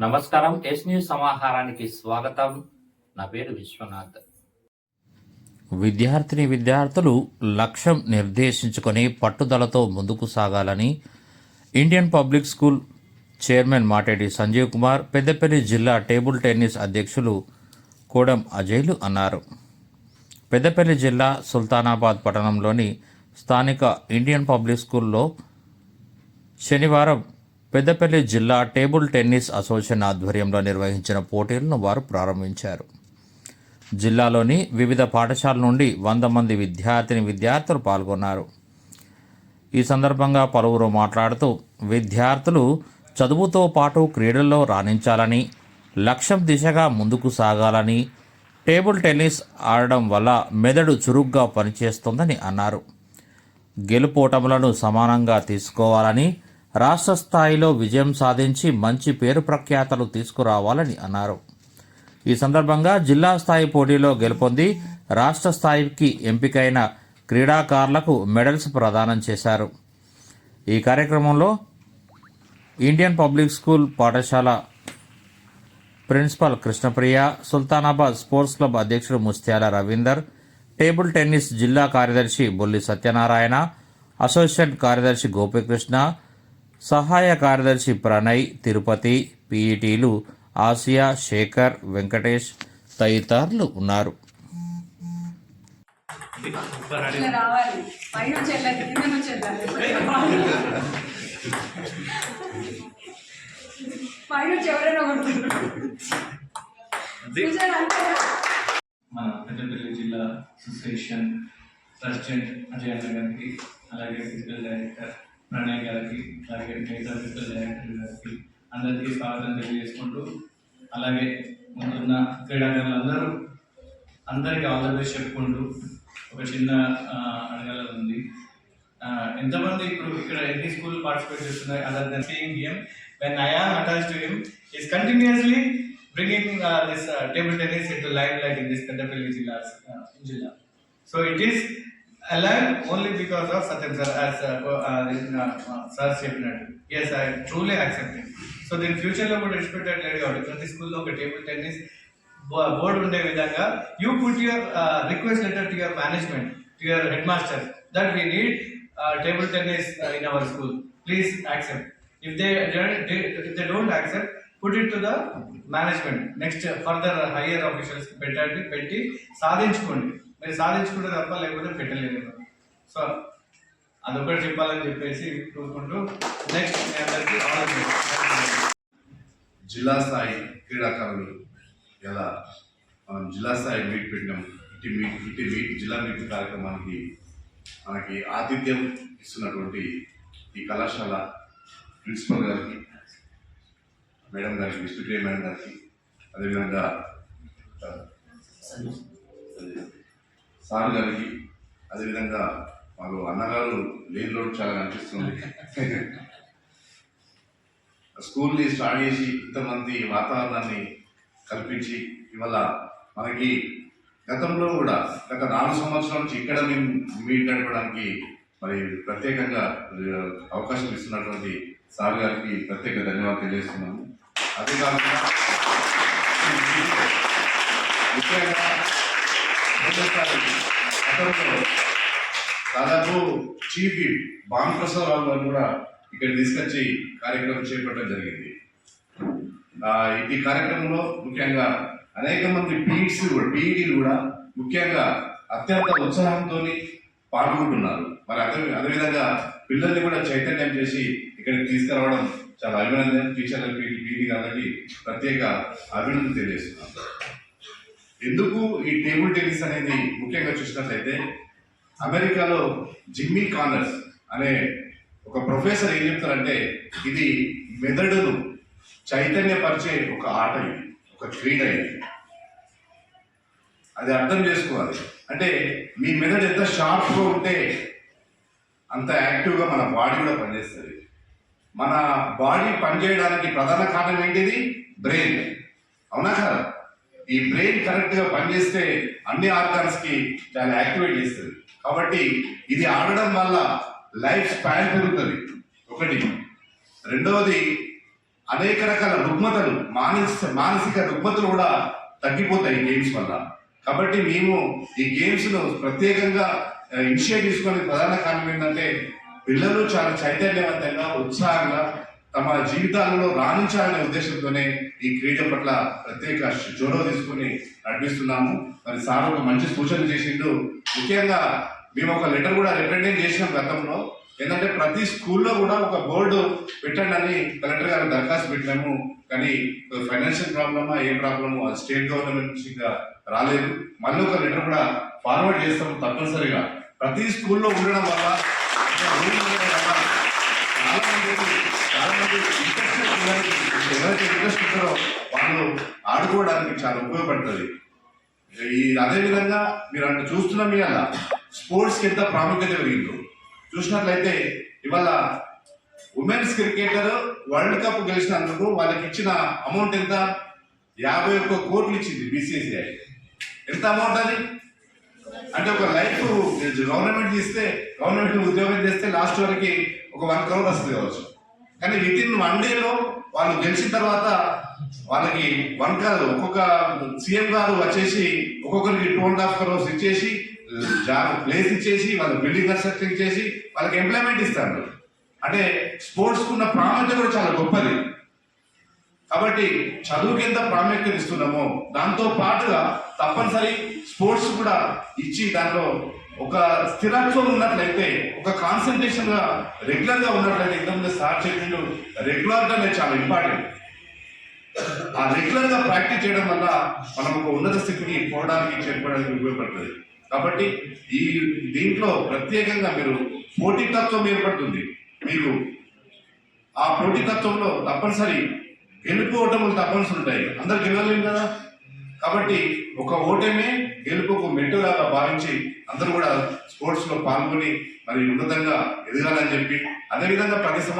నమస్కారం yes news సమాహారానికి స్వాగతం. నా పేరు విశ్వనాథ్. విద్యార్థిని విద్యార్థులు లక్ష్యం నిర్దేశించుకొని పట్టుదలతో ముందుకు సాగాలని Indian public school chairman Matedi Sanjeev Kumar Peddapalli జిల్లా టేబుల్ టెన్నిస్ అధ్యక్షులు కోడం అజయ్లు అన్నారు. పెద్దపల్లి జిల్లా సుల్తానాబాద్ పట్టణంలోని స్థానిక ఇండియన్ పబ్లిక్ స్కూల్లో శనివారం పెద్దపల్లి జిల్లా టేబుల్ టెన్నిస్ అసోసియేషన్ ఆధ్వర్యంలో నిర్వహించిన పోటీలను వారు ప్రారంభించారు. జిల్లాలోని వివిధ పాఠశాలల నుండి వంద మంది విద్యార్థిని విద్యార్థులు పాల్గొన్నారు. ఈ సందర్భంగా పలువురు మాట్లాడుతూ విద్యార్థులు చదువుతో పాటు క్రీడల్లో రాణించాలని లక్ష్యం దిశగా ముందుకు సాగాలని టేబుల్ టెన్నిస్ ఆడడం వల్ల మెదడు చురుగ్గా పనిచేస్తుందని అన్నారు. గెలుపోటములను సమానంగా తీసుకోవాలని రాష్ట్ర స్థాయిలో విజయం సాధించి మంచి పేరు ప్రఖ్యాతలు తీసుకురావాలని అన్నారు. ఈ సందర్భంగా జిల్లా స్థాయి పోటీలో గెలుపొంది రాష్ట్ర స్థాయికి ఎంపికైన క్రీడాకారులకు మెడల్స్ ప్రదానం చేశారు. ఈ కార్యక్రమంలో ఇండియన్ పబ్లిక్ స్కూల్ పాఠశాల principal Krishnapriya Sultanabad sports club అధ్యక్షుడు ముస్త్యాల రవీందర్ టేబుల్ టెన్నిస్ జిల్లా కార్యదర్శి బొల్లి సత్యనారాయణ అసోసియేట్ కార్యదర్శి గోపికృష్ణ సహాయ కార్యదర్శి ప్రణయ్ తిరుపతి పీఈటీలు ఆసియా శేఖర్ వెంకటేష్ తదితరులు ఉన్నారు. మన పెద్దపల్లి జిల్లా అసోసియేషన్ ప్రెసిడెంట్ అజయ్ అన్న గారికి అలాగే ఫిజికల్ డైరెక్టర్ ప్రణయ్ గారికి అలాగే మిగతా ఫిజికల్ డైరెక్టర్ గారికి అందరికీ స్వాగతం తెలియజేసుకుంటూ అలాగే ముందున్న క్రీడాకారులందరూ అందరికీ ఆల్ ద బెస్ట్ చెప్పుకుంటూ ఒక చిన్న అడగల అడగాలని ఉంది ఎంతమంది ఇప్పుడు ఇక్కడ ఎన్ని స్కూల్ పార్టిసిపేట్ చేస్తున్నాయి other than seeing him when I am attach to him is continuously bringing this table tennis into live light in this Peddapalli జిల్లా జిల్లా so it is align only because of Satyam sir as sir చెప్పినట్టు yes I truly accepting so దీని ఫ్యూచర్లో కూడా respect లేదు కాబట్టి ప్రతి స్కూల్లో ఒక టేబుల్ టెన్నిస్ బోర్డు ఉండే విధంగా you put your request letter to your management to your head master that we need table tennis in our school please accept if they if they don't accept put it to the management next further higher officials పెట్టండి పెట్టి సాధించుకోండి మీరు సాధించుకుంటే తప్ప లేకపోతే పెట్టలేదు so అదొకటి చెప్పాలని చెప్పేసి కోరుకుంటూ నెక్స్ట్ మీ అందరికీ ఆల్ జిల్లా స్థాయి క్రీడాకారులు ఎలా? మనం జిల్లా స్థాయి మీట్ పెట్టినాం. ఇటు మీట్ ఇటు మీట్ జిల్లా మీట్ కార్యక్రమానికి మనకి ఆతిథ్యం ఇస్తున్నటువంటి ఈ కళాశాల ప్రిన్సిపల్ గారికి మేడం గారికి విష్ణుప్రియ మేడం గారికి అదేవిధంగా సార్ గారికి అదేవిధంగా మాకు అన్నగారు లేని లోటు చాలా అనిపిస్తుంది స్కూల్ని స్టార్ట్ చేసి ఇంతమంది వాతావరణాన్ని కల్పించి ఇవాళ మనకి గతంలో కూడా గత నాలుగు సంవత్సరాల నుంచి ఇక్కడ మేము మీట్ గడపడానికి మరి ప్రత్యేకంగా అవకాశం ఇస్తున్నటువంటి సార్ గారికి ప్రత్యేక ధన్యవాదాలు తెలియజేస్తున్నాము. అదే కాకుండా ముఖ్యంగా దాదాపు చీఫ్ భానుప్రసాద్ రావు గారు కూడా ఇక్కడ తీసుకొచ్చి కార్యక్రమం చేపట్టడం జరిగింది. ఈ కార్యక్రమంలో ముఖ్యంగా అనేక మంది పీఈడ్స్ కూడా పీఈడీలు కూడా ముఖ్యంగా అత్యంత ఉత్సాహంతో పాల్గొంటున్నారు. మరి అదే అదేవిధంగా పిల్లల్ని కూడా చైతన్యం చేసి ఇక్కడికి తీసుకురావడం చాలా అభినందన టీచర్లకి పీఈడీ గారికి ప్రత్యేక అభినందన తెలియజేస్తున్నాను. ఎందుకు ఈ టేబుల్ టెన్నిస్ అనేది ముఖ్యంగా చూసినట్లయితే అమెరికాలో జిమ్మీ కానర్స్ అనే ఒక ప్రొఫెసర్ ఏం చెప్తారంటే ఇది మెదడును చైతన్యపరిచే ఒక ఆట ఇది ఒక క్రీడ ఇది. అది అర్థం చేసుకోవాలి. అంటే మీ మెదడు ఎంత షార్ప్గా ఉంటే అంత యాక్టివ్గా మన బాడీ కూడా పనిచేస్తుంది. మన బాడీ పనిచేయడానికి ప్రధాన కారణం ఏంటిది? బ్రెయిన్. అవునా కదా? ఈ బ్రెయిన్ కరెక్ట్గా పనిచేస్తే అన్ని ఆర్గాన్స్కి చాలా యాక్టివేట్ చేస్తుంది. కాబట్టి ఇది ఆడడం వల్ల లైఫ్ స్పాన్ పెరుగుతుంది. ఒకటి. రెండవది అనేక రకాల రుగ్మతలు మానసిక మానసిక రుగ్మతలు కూడా తగ్గిపోతాయి గేమ్స్ వల్ల. కాబట్టి మేము ఈ గేమ్స్ను ప్రత్యేకంగా ఇనిషియేట్ తీసుకునే ప్రధాన కారణం ఏంటంటే పిల్లలు చాలా చైతన్యవంతంగా ఉత్సాహంగా తమ జీవితాలలో రాణించాలనే ఉద్దేశంతోనే ఈ క్రీడ పట్ల ప్రత్యేక చొరవ తీసుకుని నడిపిస్తున్నాము. మరి సార్ ఒక మంచి సూచన చేసిండు. ముఖ్యంగా మేము ఒక లెటర్ కూడా రిప్రజెంట్ చేసినాం గతంలో. ఏంటంటే ప్రతి స్కూల్లో కూడా ఒక బోర్డు పెట్టండి అని కలెక్టర్ గారు దరఖాస్తు పెట్టినాము. కానీ ఫైనాన్షియల్ ప్రాబ్లమా ఏ ప్రాబ్లమో అది స్టేట్ గవర్నమెంట్ నుంచి ఇంకా రాలేదు. మళ్ళీ ఒక లెటర్ కూడా ఫార్వర్డ్ చేస్తాము తప్పనిసరిగా. ప్రతి స్కూల్లో ఉండడం వల్ల ఎవరైతే ఇంట్రెస్ట్ ఉంటారో వాళ్ళు ఆడుకోవడానికి చాలా ఉపయోగపడుతుంది. ఈ అదే విధంగా మీరు అంటే చూస్తున్నాం ఇవాళ స్పోర్ట్స్కి ఎంత ప్రాముఖ్యత పెరిగిందో చూసినట్లయితే ఇవాళ ఉమెన్స్ క్రికెటర్ వరల్డ్ కప్ గెలిచినందుకు వాళ్ళకి ఇచ్చిన అమౌంట్ ఎంత? యాభై ఒక్క కోట్లు ఇచ్చింది బీసీసీఐ. ఎంత అమౌంట్ అది? అంటే ఒక లైఫ్ గవర్నమెంట్ ఇస్తే గవర్నమెంట్ ఉద్యోగం చేస్తే లాస్ట్ వరకు ఒక వన్ క్రౌడ్ వస్తుంది కావచ్చు. కానీ విత్ ఇన్ వన్ డేలో వాళ్ళు గెలిచిన తర్వాత వాళ్ళకి వన్ కాదు ఒక్కొక్క సీఎం గారు వచ్చేసి ఒక్కొక్కరికి టూ అండ్ హాఫ్ క్రోర్స్ ఇచ్చేసి జాబ్ ప్లేస్ ఇచ్చేసి వాళ్ళ బిల్డింగ్ కన్స్ట్రక్షన్ ఇచ్చేసి వాళ్ళకి ఎంప్లాయ్మెంట్ ఇస్తారు అంటే స్పోర్ట్స్ ఉన్న ప్రాముఖ్యత కూడా చాలా గొప్పది. కాబట్టి చదువుకి ఎంత ప్రాముఖ్యత ఇస్తున్నామో దాంతో పాటుగా తప్పనిసరి స్పోర్ట్స్ కూడా ఇచ్చి దాంట్లో ఒక స్థిరత్వం ఉన్నట్లయితే ఒక కాన్సన్ట్రేషన్గా రెగ్యులర్గా ఉన్నట్లయితే ఇంతకుముందు సార్ చెప్పిండు రెగ్యులర్గా అనేది చాలా ఇంపార్టెంట్ ఆ రెగ్యులర్గా ప్రాక్టీస్ చేయడం వల్ల మనం ఒక ఉన్నత స్థితికి పోవడానికి చేరుకోవడానికి ఉపయోగపడుతుంది. కాబట్టి ఈ దీంట్లో ప్రత్యేకంగా మీరు పోటీతత్వం ఏర్పడుతుంది. మీకు ఆ పోటీతత్వంలో తప్పనిసరి గెలుపు ఓటములు తప్పనిసరి ఉంటాయి. అందరు గెలవలేము కదా? కాబట్టి ఒక ఓటమే గెలుపుకు మెట్టుగా భావించి అందరూ కూడా స్పోర్ట్స్లో పాల్గొని మరి ఉన్నతంగా ఎదగాలని చెప్పి అదేవిధంగా ప్రతి సంవత్సరం